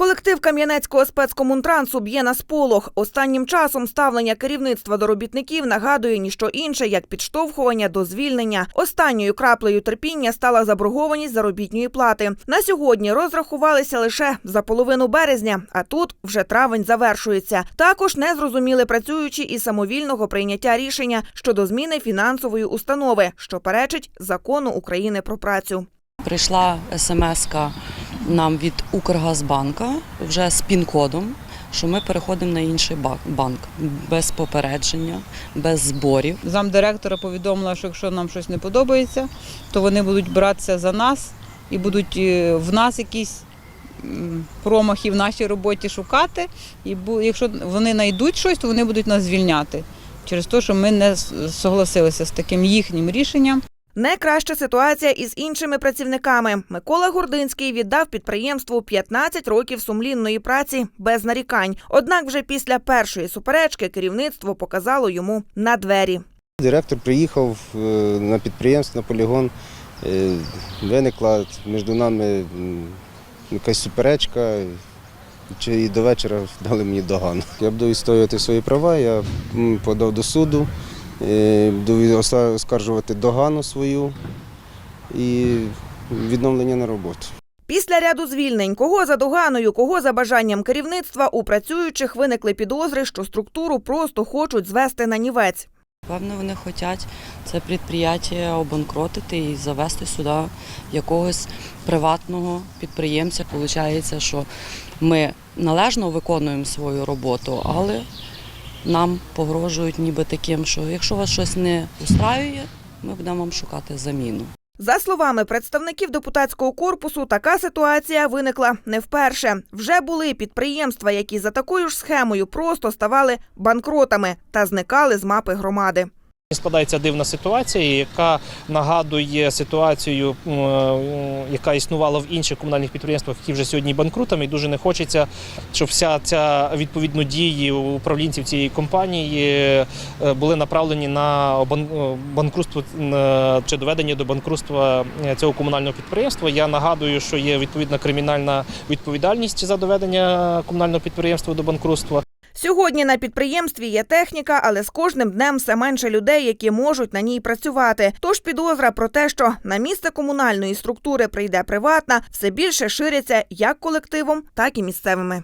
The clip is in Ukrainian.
Колектив Кам'янецького спецкомунтрансу б'є на сполох. Останнім часом ставлення керівництва до робітників нагадує ніщо інше, як підштовхування до звільнення. Останньою краплею терпіння стала заборгованість заробітної плати. На сьогодні розрахувалися лише за половину березня, а тут вже травень завершується. Також не зрозуміли працюючі і самовільного прийняття рішення щодо зміни фінансової установи, що перечить закону України про працю. Прийшла смс нам від Укргазбанка вже з пін-кодом, що ми переходимо на інший банк без попередження, без зборів. Замдиректора повідомила, що якщо нам щось не подобається, то вони будуть братися за нас і будуть е, в нас якісь промахи в нашій роботі шукати. І якщо вони знайдуть щось, то вони будуть нас звільняти через те, що ми не согласилися з таким їхнім рішенням. Не краща ситуація із іншими працівниками. Микола Гординський віддав підприємству 15 років сумлінної праці без нарікань. Однак, вже після першої суперечки керівництво показало йому на двері. Директор приїхав е, на підприємство, на полігон. Е, Виникла між нами якась суперечка. Чи і до вечора дали мені догану. Я буду відстоювати свої права, я подав до суду, оскаржувати догану свою і відновлення на роботу. Після ряду звільнень, кого за доганою, кого за бажанням керівництва, у працюючих виникли підозри, що структуру просто хочуть звести на нівець. Певно, вони хочуть це підприємство обанкротити і завести сюди якогось приватного підприємця. Получається, що ми належно виконуємо свою роботу, але нам погрожують ніби таким, що якщо вас щось не устраює, ми будемо вам шукати заміну. За словами представників депутатського корпусу, така ситуація виникла не вперше. Вже були підприємства, які за такою ж схемою просто ставали банкротами та зникали з мапи громади. Складається дивна ситуація, яка нагадує ситуацію, е, яка існувала в інших комунальних підприємствах, які вже сьогодні банкрутами. Дуже не хочеться, щоб вся ця відповідно дії управлінців цієї компанії е, були направлені на е, банкрутство чи доведення до банкрутства цього комунального підприємства. Я нагадую, що є відповідна кримінальна відповідальність за доведення комунального підприємства до банкрутства. Сьогодні на підприємстві є техніка, але з кожним днем все менше людей, які можуть на ній працювати. Тож підозра про те, що на місце комунальної структури прийде приватна, все більше ширяться як колективом, так і місцевими.